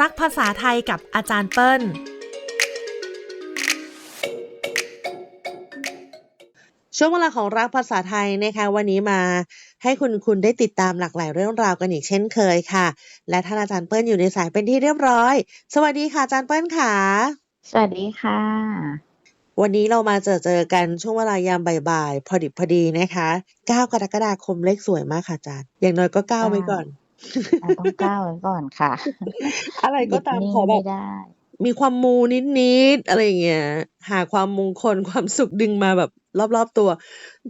รักภาษาไทยกับอาจารย์เปิ้ล ช่วงเวลาของรักภาษาไทยนะคะวันนี้มาให้คุณคุณได้ติดตามหลากหลายเรื่องราวกันอีกเช่นเคยค่ะ และท่านอาจารย์เปิ้ลอยู่ในสายเป็นที่เรียบร้อย สวัสดีค่ะอาจารย์เปิ้ลค่ะ สวัสดีค่ะ วันนี้เรามาเจอเจอกันช่วงเวลายามบ่ายๆพอดิบพอดีนะคะ 9 กรกฎาคมเลขสวยมากค่ะอาจารย์ อย่างน้อยก็ก้าวไว้ก่อน อะต้องก้าวไว้ก่อนค่ะ อะไรหก็ยุดตามนิ่งขอแบไม่บได้มีความมูนิดๆอะไรอย่างเงี้ยหาความมงคลความสุขดึงมาแบบรอบๆตัว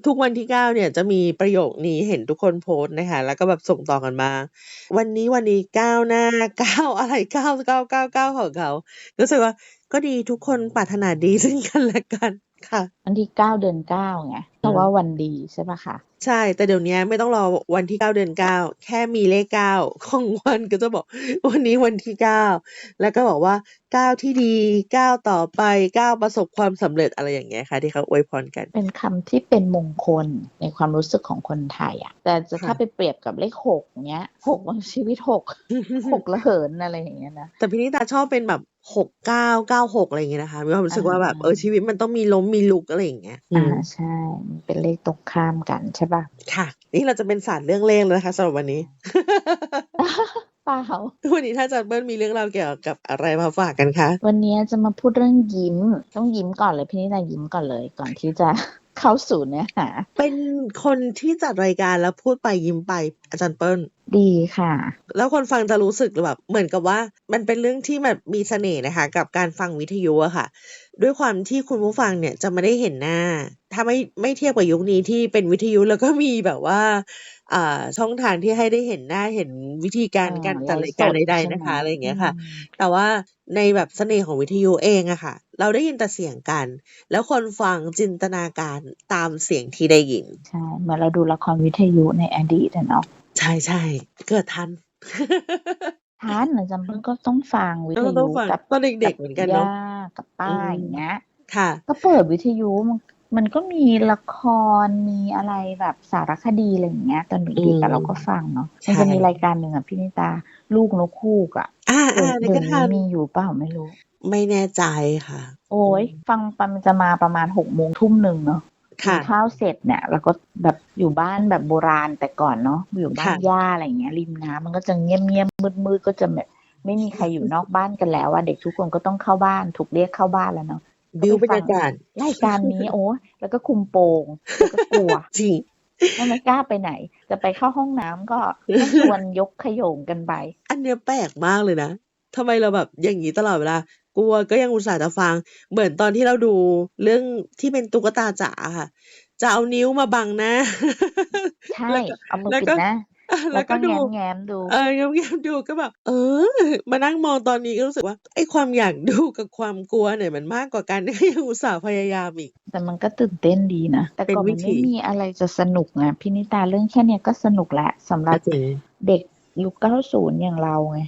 ทุกวันที่9เนี่ยจะมีประโยคนี้เห็นทุกคนโพสต์นะคะ แล้วก็แบบส่งต่อกันมา วันนี้วันนี้ก้าวหน้าก้าวอะไรก้าวก้าวก้าวก้าวของเขารู้สึกว่าก็ดีทุกคนปรารถนาดีซึ่งกันและกันค่ะ วันที่เก้าเดือนเก้าไง เพราะว่าวันดีใช่ปะคะใช่ แต่เดี๋ยวนี้ไม่ต้องรอวันที่9เดือน9แค่มีเลข9ของวันก็จะบอกวันนี้วันที่9แล้วก็บอกว่า9ที่ดี9ต่อไป9ประสบความสำเร็จอะไรอย่างเงี้ยค่ะ ที่เขาอวยพรกัน เป็นคำที่เป็นมงคลในความรู้สึกของคนไทยอะแต่จะค่ะถ้าไปเปรียบกับเลขหกเนี้ยหกบางชีวิตหกหกละเหินอะไรอย่างเงี้ยนะแต่พี่นิตาชอบเป็นแบบ6 9 9 6อะไรอย่างเงี้ยนะคะมีความรู้สึกว่าแบบอ่าเออชีวิตมันต้องมีล้มมีลุกอะไรอย่างเงี้ยอือ่ามใช่มันเป็นเลขตรงข้ามกันใช่ปะค่ะ นี่เราจะเป็นศาสตร์เรื่องเลขแล้วนะคะสำหรับวันนี้เปล่าวันนี้ถ้าอาจารย์เบิ้ลมีเรื่องราวเกี่ยวกับอะไรมาฝากกันคะ วันนี้จะมาพูดเรื่องยิ้ม ต้องยิ้มก่อนเลยพี่นิดายิ้มก่อนเลยก่อนที่จะเข้าสู่เนื้อหา เป็นคนที่จัดรายการแล้วพูดไปยิ้มไปอาจารย์เปิ้ลดีค่ะ แล้วคนฟังจะรู้สึกแบบเหมือนกับว่า มันเป็นเรื่องที่แบบมีเสน่ห์นะคะ กับการฟังวิทยุอะค่ะ ด้วยความที่คุณผู้ฟังเนี่ยจะไม่ได้เห็นหน้า ถ้าไม่ไม่เทียบกับยุคนี้ที่เป็นวิทยุแล้วก็มีแบบว่าอ่าช่องทางที่ให้ได้เห็นหน้าเห็นวิธีการอ่าการจัดไลรายฟ์สการดใดใช่ๆไหมนะคะอะไรอย่างเงี้ยค่ะ อืม แต่ว่าในแบบเสน่ห์ของวิทยุเองอะค่ะ เราได้ยินแต่เสียงกัน แล้วคนฟังจินตนาการตามเสียงที่ได้ยิน ใช่เหมือนเราดูละครวิทยุในอดีตอะเนาะ ใช่ใช่เกิดทันท่านจำเป็นก็ต้องฟังวิเอทอต้อยุงฟังกับตอนเด็กๆเหมือนกันเนาะย่ากับป้าอืมอย่างเงี้ย ค่ะ ก็เปิดวิทยุมันมันก็มีละครมีอะไรแบบสารคดีอะไรอย่างเงี้ยตอนเด็กๆอือะมเราก็ฟังเนาะใช่มันจะมีรายการหนึ่งอะพี่นิตาลูกนกคู่กอะอ่าเดี๋ยอ่าวในเดี๋กยระวทันี้นมีอยู่เปล่าไม่รู้ ไม่แน่ใจค่ะ โอ้ยฟังไปมันจะมาประมาณหกโมงทุ่มหนึ่งเนาะ กินค่ะข้าวเสร็จเนี่ยแล้วก็แบบอยู่บ้านแบบโบราณแต่ก่อนเนาะอยู่บ้านค่ะย่าอะไรอย่างเงี้ยริมน้ำมันก็จะเงียบเงียบมืดมืดๆก็จะแบบไม่มีใครอยู่นอกบ้านกันแล้วอะเด็กทุกคนก็ต้องเข้าบ้านถูกเรียกเข้าบ้านแล้วเนาะบิวบก็รไปรฟัยางกาศรายการนี้โอ้ยแล้วก็คุมโปงแล้วก็กลัวจริงแล้วไม่กล้าไปไหน จะไปเข้าห้องน้ำก็ก็ชวนยกขโยงกันไป อันเนี้ยแปลกมากเลยนะทำไมเราแบบอย่างนี้ตลอดเวลา กลัวก็ยังอุตส่าห์จะฟัง เหมือนตอนที่เราดูเรื่องที่เป็นตุ๊กตาจ๋าค่ะ จะเอานิ้วมาบังหน้าใช่แล้วก็เอามือแล้วปิดก็ นะอะแล้แล้ววก็ก็ดู แง้มแง้มๆดู เออเงียบๆดูก็แบบเออ มานั่งมองตอนนี้ก็รู้สึกว่าไอ้ความอยากดูกับความกลัวเนี่ยมันมากกว่ากัน ก็ยังอุตส่าห์พยายามอีก แต่มันก็ตื่นเต้นดีนะ แต่เป็นก่อนวิมันถีไม่มีอะไรจะสนุกไงพี่นิตาเรื่องแค่เนี้ยก็สนุกแล้วสำหรับจริง เด็กยุคเก้าศูนย์อย่างเราไง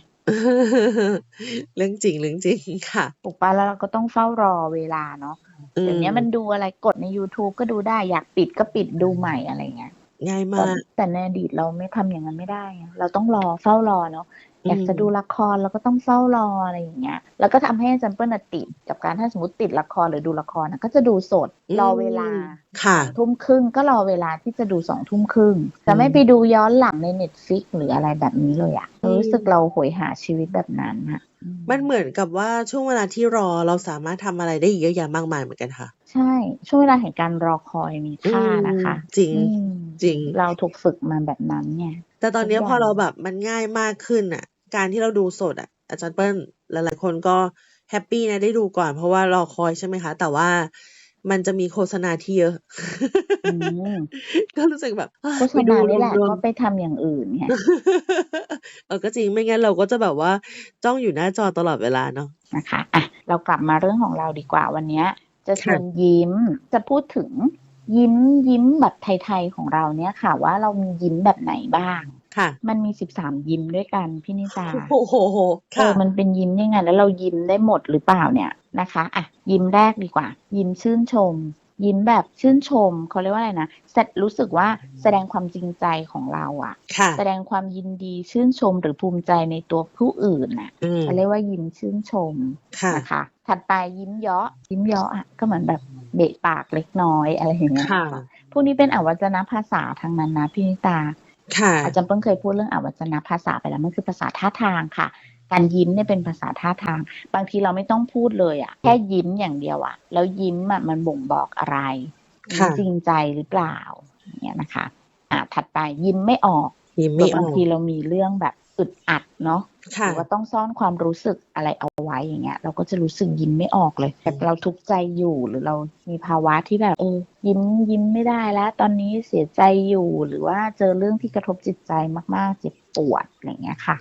เรื่องจริงเรื่องจริงค่ะถูกปะแล้วเราก็ต้องเฝ้ารอเวลาเนาะอืเดี๋ยวมนี้มันดูอะไรกดใน YouTube ก็ดูได้อยากปิดก็ปิดดูใหม่อะไรเงี้ยง่ายแต่มาก แต่ในอดีตเราไม่ทำอย่างนั้นไม่ได้ไงเราต้องรอเฝ้ารอเนาะ อือยากจะมดูละครเราก็ต้องเฝ้ารออะไรอย่างเงี้ย แล้วก็ทำให้อาจารย์เปิ้ลน่ะติดกับการถ้าสมมติติดละครหรือดูละครนะก็จะดูสดอืรอมเวลาค่ะสองทุ่มครึ่งก็รอเวลาที่จะดูสองทุ่มครึ่งจะไม่อืมไปดูย้อนหลังในเน็ตฟิกหรืออะไรแบบนี้เลยอะอืมรู้สึกเราโหยหาชีวิตแบบนั้นอะอืมมันเหมือนกับว่าช่วงเวลาที่รอเราสามารถทำอะไรได้อีกเยอะแยะมากมายเหมือนกันค่ะ ใช่ ช่วงเวลาแห่งการรอคอยมีอืค่ามนะคะ จริงอืมจริง เราถูกฝึกมาแบบนั้นไงแต่ตอนทุกเนี้ยอพอย่างเราแบบมันง่ายมากขึ้นอะ การที่เราดูสดอะอาจารย์เปิ้ลหลายๆคนก็แฮปปี้นะได้ดูก่อน เพราะว่ารอคอยใช่ไหมคะ แต่ว่ามันจะมีโฆษณาที่เยอะอืมก็รู้สึกแบบเอ้ยโฆษไปดูณานี่แหละรวมก็ไปทำอย่างอื่นไงๆเออก็จริงไม่งั้นเราก็จะแบบว่าจ้องอยู่หน้าจอตลอดเวลาเนาะนะคะอะเรากลับมาเรื่องของเราดีกว่าวันเนี้ยจะชค่ะวนยิ้มจะพูดถึงยิ้มยิ้มแบบไทยๆของเราเนี่ยค่ะ ว่าเรามียิ้มแบบไหนบ้าง ค่ะ มันมีสิบสามยิ้มด้วยกันพี่นิตาโอ้โหเอค่ะอมันเป็นยิ้มยังไง แล้วเรายิ้มได้หมดหรือเปล่าเนี่ยนะคะอะยิ้มแรกดีกว่า ยิ้มชื่นชม ยิ้มแบบชื่นชมเขาเรียกว่าอะไรนะแสรู้สึกว่าแสดงความจริงใจของเราอะค่ะ แสดงความยินดีชื่นชมหรือภูมิใจในตัวผู้อื่นน่ะอืมเขาเรียกว่ายิ้มชื่นชมค่ะนะคะถัดไปยิ้มเยาะยิ้มเยาะอะก็เหมือนแบบเบะปากเล็กน้อยอะไรอย่างเงี้ยค่ะพวกนี้เป็นอวัจนภาษาทางนั้นนะพี่นิตาค่ะ อาจารย์เพิ่งเคยพูดเรื่องอวัจนภาษาไปแล้วมันคือภาษาท่าทางค่ะ การยิ้มเนี่ยเป็นภาษาท่าทาง บางทีเราไม่ต้องพูดเลยอะแค่ยิ้มอย่างเดียวอะแล้วยิ้มอะมันบ่งบอกอะไรยิ้มค่ะจริงใจหรือเปล่าอย่างเงี้ยนะคะ อะถัดไปยิ้มไม่ออกยิ้มไม่อบางอกทีเรามีเรื่องแบบ อึดอัดเนาะหค่ะรือว่าต้องซ่อนความรู้สึกอะไรเอาไว้อย่างเงี้ย เราก็จะรู้สึกยิ้มไม่ออกเลยแบบเราทุกข์ใจอยู่หรือเรามีภาวะที่แบบเออยิ้มยิ้มไม่ได้แล้ว ตอนนี้เสียใจอยู่หรือว่าเจอเรื่องที่กระทบจิตใจมากๆ เจ็บปวดอะไรเงี้ยค่ะ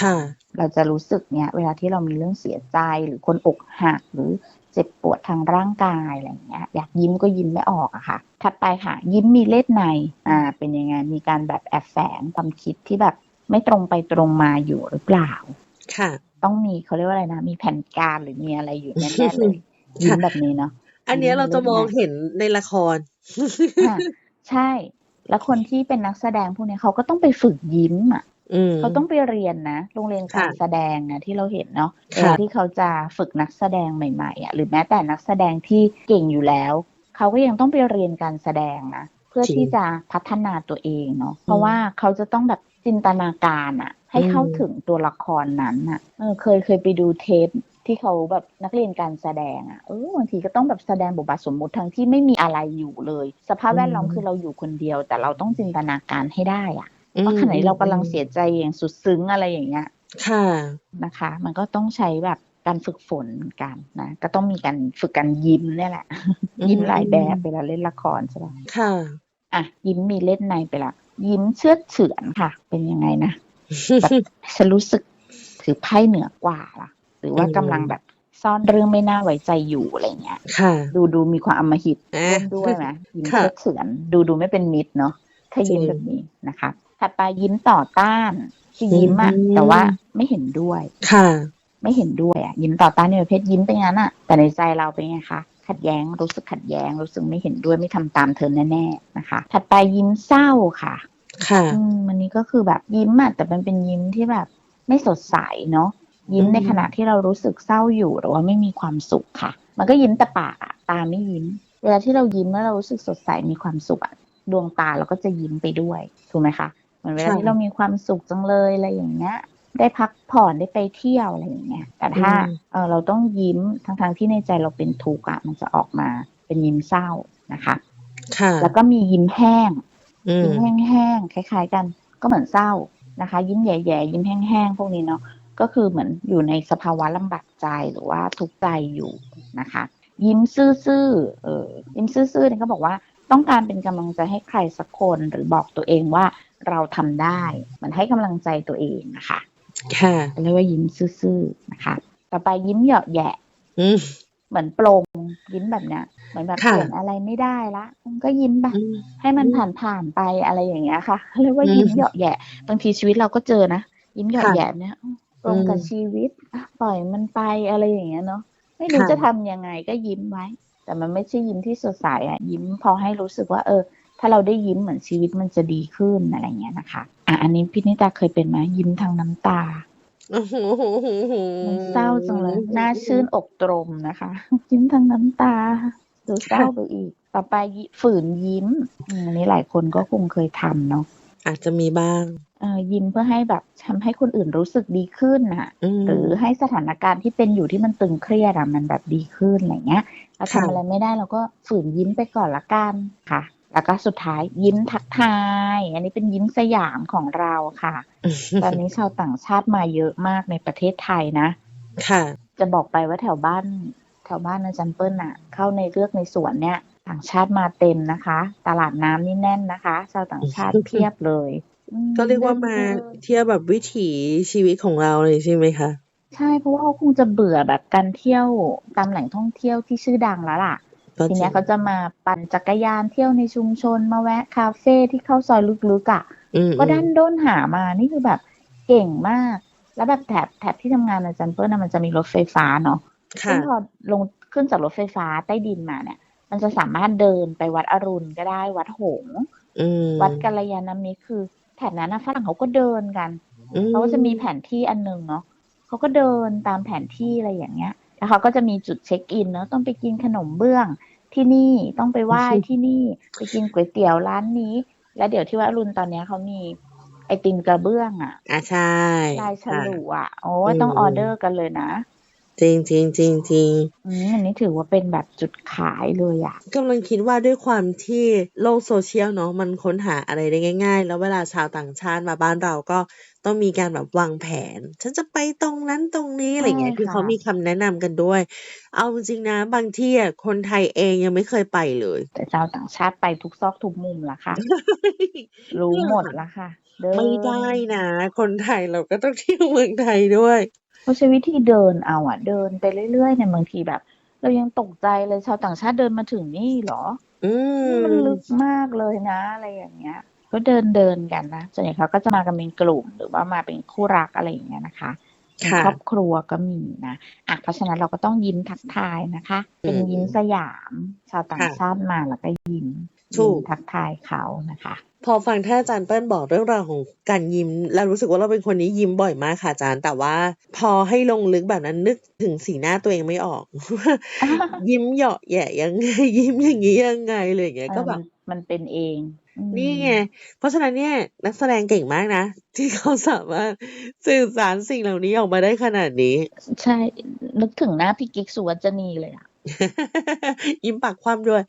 ค่ะ เราจะรู้สึกเนี้ยเวลาที่เรามีเรื่องเสียใจหรือคนอกหักหรือเจ็บปวดทางร่างกายอะไรอย่างเงี้ย อยากยิ้มก็ยิ้มไม่ออกอะค่ะ ถัดไปค่ะ ยิ้มมีเล็ดในอ่าเป็นยังไงมีการแบบแอบแฝงความคิดที่แบบ ไม่ตรงไปตรงมาอยู่หรือเปล่า ค่ะ ต้องมีเขาเรียกว่าอะไรนะ มีแผนการหรือมีอะไรอยู่แน่ๆเลยยิ้มแบบนี้เนาะอันเนี้ยเราจะมองเห็นในละครค่ะใช่ แล้วคนที่เป็นนักแสดงพวกนี้เขาก็ต้องไปฝึกยิ้มอะอืมเขาต้องไปเรียนนะ โรงเรียนการค่ะแสดงนะที่เราเห็นเนาะค่ะเวลาที่เขาจะฝึกนักแสดงใหม่ๆอะหรือแม้แต่นักแสดงที่เก่งอยู่แล้ว เขาก็ยังต้องไปเรียนการแสดงนะ เพื่อจริงที่จะพัฒนาตัวเองเนาะเพราะว่าเขาจะต้องแบบ จินตนาการอะให้เข้าอืมถึงตัวละครนั้นอะเออเคยเคยไปดูเทปที่เขาแบบนักเรียนการแสดงอะ เออบางทีก็ต้องแบบแสดงบทบาทสมมุติทั้งที่ไม่มีอะไรอยู่เลย สภาพแวดล้อมคือเราอยู่คนเดียว แต่เราต้องจินตนาการให้ได้อะว่าขณะนี้เรากำลังเสียใจอย่างสุดซึ้งอะไรอย่างเงี้ย ค่ะนะคะ มันก็ต้องใช้แบบการฝึกฝนเหมือนกันนะ ก็ต้องมีการฝึกการยิ้มเนี่ยแหละอืมยิ้มหลายแบบเวลาเล่นละครใช่ปะค่ะ อะยิ้มมีเล่นในไปละ ยิ้มเชื่อดเฉือนค่ะ เป็นยังไงนะแบบฉันรู้สึกถือไพ่เหนือกว่าล่ะ หรือว่าอืมกำลังแบบซ่อนเรื่องไม่น่าไว้ใจอยู่อะไรเงี้ยค่ะดูดูมีความอำมหิตอะร่วมด้วยไหมยิ้มค่ะเชื่อดเฉือน ดูดูไม่เป็นมิตรเนาะถ้ายิ้มจริงแบบนี้นะคะถัดไปยิ้มต่อต้านคือยิ้มอะอืมแต่ว่าไม่เห็นด้วยค่ะ ไม่เห็นด้วยอะยิ้มต่อต้านในประเภทยิ้มไปงั้นอะแต่ในใจเราเป็นไงคะขัดแย้งรู้สึกขัดแย้งรู้สึกไม่เห็นด้วยไม่ทำตามเธอแน่ๆนะคะ ถัดไปยิ้มเศร้าค่ะ ค่ะ อืมอันนี้ก็คือแบบยิ้มอะแต่มันเป็นยิ้มที่แบบไม่สดใสเนาะยิ้มอืม ในขณะที่เรารู้สึกเศร้าอยู่หรือว่าไม่มีความสุขค่ะ มันก็ยิ้มแต่ปากอะตาไม่ยิ้ม เวลาที่เรายิ้มแล้วเรารู้สึกสดใสมีความสุขอะดวงตาเราก็จะยิ้มไปด้วยถูกไหมคะเหมือนเวลาค่ะที่เรามีความสุขจังเลยอะไรอย่างเงี้ย ได้พักผ่อนได้ไปเที่ยวอะไรอย่างเงี้ยแต่ถ้าอืม เออเราต้องยิ้มทั้งๆที่ในใจเราเป็นทุกข์อะมันจะออกมาเป็นยิ้มเศร้านะคะ ค่ะ แล้วก็มียิ้มแห้งอืม ยิ้มแห้งๆคล้าย ๆ กัน ก็เหมือนเศร้านะคะ ยิ้มแย่ๆยิ้มแห้งๆพวกนี้เนาะก็คือเหมือนอยู่ในสภาวะลำบากใจหรือว่าทุกข์ใจอยู่นะคะ ยิ้มซื่อๆเออยิ้มซื่อๆเนี่ยก็บอกว่าต้องการเป็นกำลังใจให้ใครสักคนหรือบอกตัวเองว่าเราทำได้เหมันให้กำลังใจตัวเองนะคะ ค่ะเรียกว่ายิ้มซื่อๆนะคะ ต่อไปยิ้มเหยาะแหยะอืม เหมือนโปร่งยิ้มแบบเนี้ยเหมือนแบบค่ะเปลี่ยนอะไรไม่ได้ละก็ยิ้มไปอืมให้มันผ่านผ่านๆไปอะไรอย่างเงี้ยค่ะเรียกว่ายิ้มอืมเหยาะแหยะบางทีชีวิตเราก็เจอนะยิ้มเหยาะค่ะแหยะเนี่ยตรงกับอืมชีวิตอะปล่อยมันไปอะไรอย่างเงี้ยเนาะไม่รู้ค่ะจะทำยังไงก็ยิ้มไว้ แต่มันไม่ใช่ยิ้มที่สดใสอะยิ้มพอให้รู้สึกว่า เออ ถ้าเราได้ยิ้มเหมือนชีวิตมันจะดีขึ้นอะไรเงี้ยนะคะ อะอันนี้พี่นิตาเคยเป็นไหมยิ้มทางน้ำตาโอ้โห มันเศร้าจังเลยหน้าชื่นอกตรมนะคะยิ้มทั้งน้ำตาดูเศร้าไปอีก ต่อไปยิฝืนยิ้มอืมอันนี้หลายคนก็คงเคยทำเนาะอาจจะมีบ้างเออยิ้มเพื่อให้แบบทำให้คนอื่นรู้สึกดีขึ้นน่ะอืมหรือให้สถานการณ์ที่เป็นอยู่ที่มันตึงเครียดอะมันแบบดีขึ้นอะไรเงี้ยเราค่ะทำอะไรไม่ได้เราก็ฝืนยิ้มไปก่อนละกันค่ะ แล้วก็สุดท้ายยิ้มทักทาย อันนี้เป็นยิ้มสยามของเราค่ะ ตอนนี้ชาวต่างชาติมาเยอะมากในประเทศไทยนะ ค่ะ จะบอกไปว่าแถวบ้าน แถวบ้านอาจารย์เปิ้ลน่ะเข้าในเลือกในสวนเนี่ย ต่างชาติมาเต็มนะคะ ตลาดน้ำนี่แน่นนะคะ ชาวต่างชาติเพียบเลยอืมก็เรียกว่ามาเที่ยวแบบวิถีชีวิตของเราเลยใช่ไหมคะ ใช่เพราะว่าเขาคงจะเบื่อแบบการเที่ยวตามแหล่งท่องเที่ยวที่ชื่อดังแล้วล่ะก็ ทีจริเนี้ยงเขาจะมาปั่นจักรยานเที่ยวในชุมชนมาแวะคาเฟ่ที่เข้าซอยลึกๆอะอืมก็ดันด้นหามานี่คือแบบเก่งมาก แล้วแบบแถบแถบที่ทำงานอาจารย์เปิ้ลน่ะมันจะมีรถไฟฟ้าเนาะซึ่ค่ะงพอลงขึ้นจากรถไฟฟ้าใต้ดินมาเนี่ย มันจะสามารถเดินไปวัดอรุณก็ได้ วัดหงส์อืมวัดกัลยาณมิตรคือ แถบนั้นนะฝรั่งเขาก็เดินกันอืเขาก็จะมีแผนที่อันหนึงเนาะเขาก็เดินตามแผนที่อะไรอย่างเงี้ยแล้วเขาก็จะมีจุดเช็คอินเนาะต้องไปกินขนมเบื้อง ที่นี่ต้องไปไหว้ที่นี่ไปกินก๋วยเตี๋ยวร้านนี้ แล้วเดี๋ยวที่วัดอรุณตอนเนี้ยเขามีไอติมกระเบื้องอะอะใช่ลายฉค่ะลุอะโอ้อืมต้องออเดอร์กันเลยนะ จริงจริงจริงจริงอืมอันนี้ถือว่าเป็นแบบจุดขายเลยอะกำลังคิดว่าด้วยความที่โลกโซเชียลเนาะมันค้นหาอะไรได้ง่าย ๆ แล้วเวลาชาวต่างชาติมาบ้านเราก็ต้องมีการแบบวางแผน ฉันจะไปตรงนั้นตรงนี้อะไรเงี้ยใช่คือค่ะเขามีคำแนะนำกันด้วย เอาจริงๆนะ บางที่อะคนไทยเองยังไม่เคยไปเลย แต่ชาวต่างชาติไปทุกซอกทุกมุมละค่ะ รู้หมดละค่ะเดินไม่ได้นะ คนไทยเราก็ต้องเที่ยวเมืองไทยด้วย เขาใช้วิธีเดินเอาอะเดินไปเรื่อยๆเนี่ยบางทีแบบ เรายังตกใจเลยชาวต่างชาติเดินมาถึงนี่เหรออืมนี่มันลึกมากเลยนะ อะไรอย่างเงี้ย ก็เดินเดินกันนะส่วนใหญ่เขาก็จะมากันเป็นกลุ่ม หรือว่ามาเป็นคู่รักอะไรอย่างเงี้ยนะคะเป็นค่ะครอบครัวก็มีนะอะเพราะฉะนั้นเราก็ต้องยิ้มทักทายนะคะ เป็นอืมยิ้มสยาม ชาวต่างค่ะชาติมาแล้วก็ยิ้ม ถูกยิ้มทักทายเขานะคะ พอฟังท่านอาจารย์เปิ้ลบอกเรื่องราวของการยิ้ม แล้วรู้สึกว่าเราเป็นคนนี้ยิ้มบ่อยมากค่ะอาจารย์ แต่ว่าพอให้ลงลึกแบบนั้นนึกถึงสีหน้าตัวเองไม่ออกว่ายิ้มเหยาะแหยะยังไงยิ้มอย่างนี้ยังไงเลยอย่างเงี้ยก็แบบเออมันมันเป็นเองอืมนี่ไง เพราะฉะนั้นเนี่ยนักแสดงเก่งมากนะ ที่เขาสามารถสื่อสารสิ่งเหล่านี้ออกมาได้ขนาดนี้ ใช่ นึกถึงหน้าพี่กิ๊กสุวัจนีเลยอะ ยิ้มปากคว่ำด้วย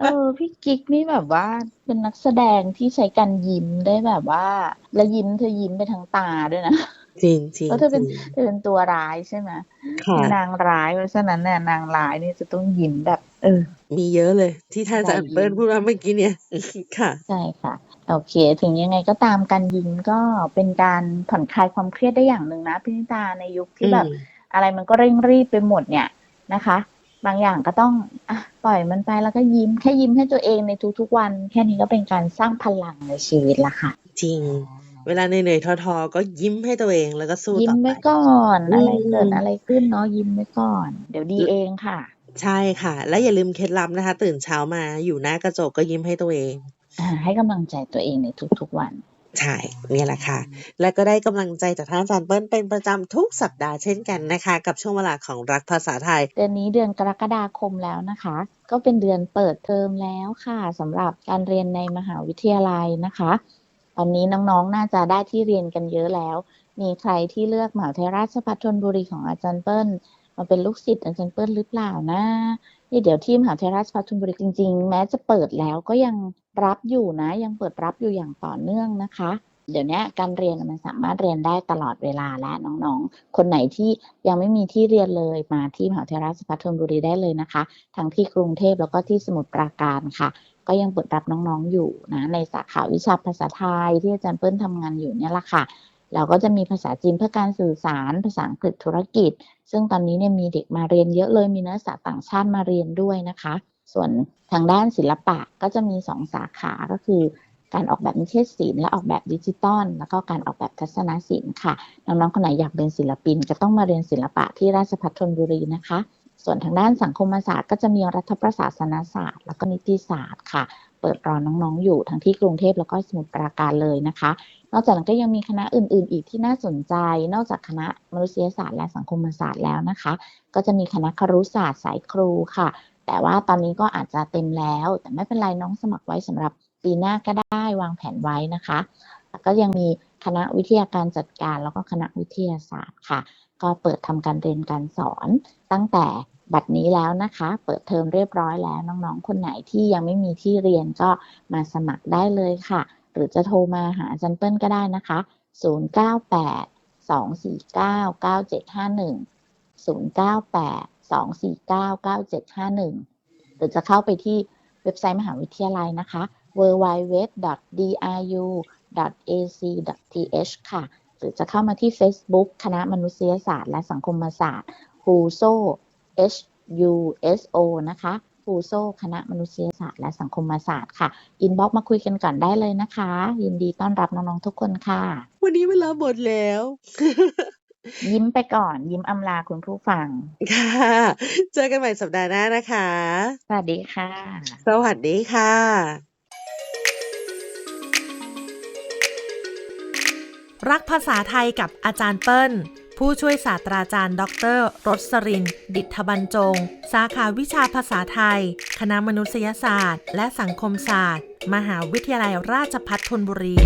เออ พี่กิ๊กนี่แบบว่า เป็นนักแสดงที่ใช้การยิ้มได้แบบว่า แล้วยิ้มเธอยิ้มไปทั้งตาด้วยนะ จริงจริงเพราะเธอเป็นจริงเธอเป็นตัวร้ายใช่ไหมค่ะเป็นนางร้ายเพราะฉะนั้นเนี่ยนางร้ายนี่จะต้องยิ้มแบบ เออ มีเยอะเลย ที่ท่านอาจารย์รอยยิ้มเปิ้ลพูดมาเมื่อกี้เนี่ยค่ะ ใช่ค่ะโอเค ถึงยังไงก็ตามการยิ้มก็เป็นการผ่อนคลายความเครียดได้อย่างหนึ่งนะพี่นิตาในยุคที่แบบอืมอะไรมันก็เร่งรีบไปหมดเนี่ย นะคะ บางอย่างก็ต้องอะปล่อยมันไปแล้วก็ยิ้มแค่ยิ้มให้ตัวเองในทุกๆวัน แค่นี้ก็เป็นการสร้างพลังในชีวิตละค่ะ จริง เวลาเหนื่อยๆท้อๆก็ยิ้มให้ตัวเองแล้วก็สู้ยิ้ต่มอไปไว้ก่อนอืมอะไรเกิดอะไรขึ้นเนาะยิ้มไว้ก่อน เดี๋ยวดีเองค่ะ ใช่ค่ะ และอย่าลืมเคล็ดลับนะคะ ตื่นเช้ามาอยู่หน้ากระจกก็ยิ้มให้ตัวเองอ่าให้กำลังใจตัวเองในทุกๆวัน ใช่เนี่ยแหละค่ะ และก็ได้กำลังใจจากท่านอาจารย์เปิ้ลเป็นประจำทุกสัปดาห์เช่นกันนะคะ กับช่วงเวลาของรักภาษาไทย เดือนนี้เดือนกรกฎาคมแล้วนะคะ ก็เป็นเดือนเปิดเทอมแล้วค่ะสำหรับการเรียนในมหาวิทยาลัยนะคะ ตอนนี้น้องๆน่าจะได้ที่เรียนกันเยอะแล้ว มีใครที่เลือกมหาวิทยาลัยราชภัฏธนบุรีของอาจารย์เปิ้ลมาเป็นลูกศิษย์อาจารย์เปิ้ลหรือเปล่านะนี่เดี๋ยวที่มหาวิทยาลัยราชภัฏธนบุรีจริงๆ แม้จะเปิดแล้วก็ยัง รับอยู่นะ ยังเปิดรับอยู่อย่างต่อเนื่องนะคะ เดี๋ยวนี้การเรียนมันสามารถเรียนได้ตลอดเวลาและน้องๆ คนไหนที่ยังไม่มีที่เรียนเลยมาที่มหาวิทยาลัยราชภัฏธนบุรีได้เลยนะคะ ทั้งที่กรุงเทพแล้วก็ที่สมุทรปราการค่ะ ก็ยังเปิดรับน้องๆอยู่นะในสาขาวิชาภาษาไทยที่อาจารย์เปิ้ลทำงานอยู่เนี่ยแหละค่ะแล้วก็จะมีภาษาจีนเพื่อการสื่อสาร ภาษาอังกฤษธุรกิจ ซึ่งตอนนี้เนี่ยมีเด็กมาเรียนเยอะเลยมีนักศึกษาต่างชาติมาเรียนด้วยนะคะ ส่วนทางด้านศิลปะก็จะมีสองสาขาก็คือ การออกแบบนิเทศศิลป์และออกแบบดิจิตอลแล้วก็การออกแบบทัศนศิลป์ค่ะน้องๆคนไหนอยากเป็นศิลปิน ก็ต้องมาเรียนศิลปะที่ราชภัฏธนบุรีนะคะ ส่วนทางด้านสังคมศาสตร์ก็จะมีรัฐประศาสนศาสตร์ แล้วก็นิติศาสตร์ค่ะ เปิดรอน้องๆ อยู่ทั้งที่กรุงเทพแล้วก็สมุทรปราการเลยนะคะ นอกจากนั้นก็ยังมีคณะอื่น ๆ อีกที่น่าสนใจ นอกจากคณะมนุษยศาสตร์และสังคมศาสตร์แล้วนะคะ ก็จะมีคณะครุศาสตร์สายครูค่ะ แต่ว่าตอนนี้ก็อาจจะเต็มแล้ว แต่ไม่เป็นไรน้องสมัครไว้สำหรับปีหน้าก็ได้วางแผนไว้นะคะแล้วก็ยังมีคณะวิทยาการจัดการแล้วก็คณะวิทยาศาสตร์ค่ะ ก็เปิดทำการเรียนการสอนตั้งแต่บัดนี้แล้วนะคะ เปิดเทอมเรียบร้อยแล้วน้องๆ คนไหนที่ยังไม่มีที่เรียนก็มาสมัครได้เลยค่ะ หรือจะโทรมาหาอาจารย์เปิ้ลก็ได้นะคะ 098 249 9751 098 249 9751 หรือจะเข้าไปที่เว็บไซต์มหาวิทยาลัยนะคะ www.diu.ac.th ค่ะ หรือจะเข้ามาที่ Facebook คณะมนุษยศาสตร์และสังคมศาสตร์ HUSO H U S O นะคะ HUSO คณะมนุษยศาสตร์และสังคมศาสตร์ค่ะ อินบ็อกมาคุยกันก่อนได้เลยนะคะ ยินดีต้อนรับน้อง ๆ ทุกคนค่ะ วันนี้เวลาหมดแล้ว ยิ้มไปก่อน ยิ้มอำลาคุณผู้ฟัง ค่ะ เจอกันใหม่สัปดาห์หน้านะคะ สวัสดีค่ะ สวัสดีค่ะ รักภาษาไทยกับอาจารย์เปิ้ล ผู้ช่วยศาสตราจารย์ ดรรสริน ดิษฐบรรจง สาขาวิชาภาษาไทย คณะมนุษยศาสตร์ และสังคมศาสตร์ มหาวิทยาลัยราชภัฏธนบุรี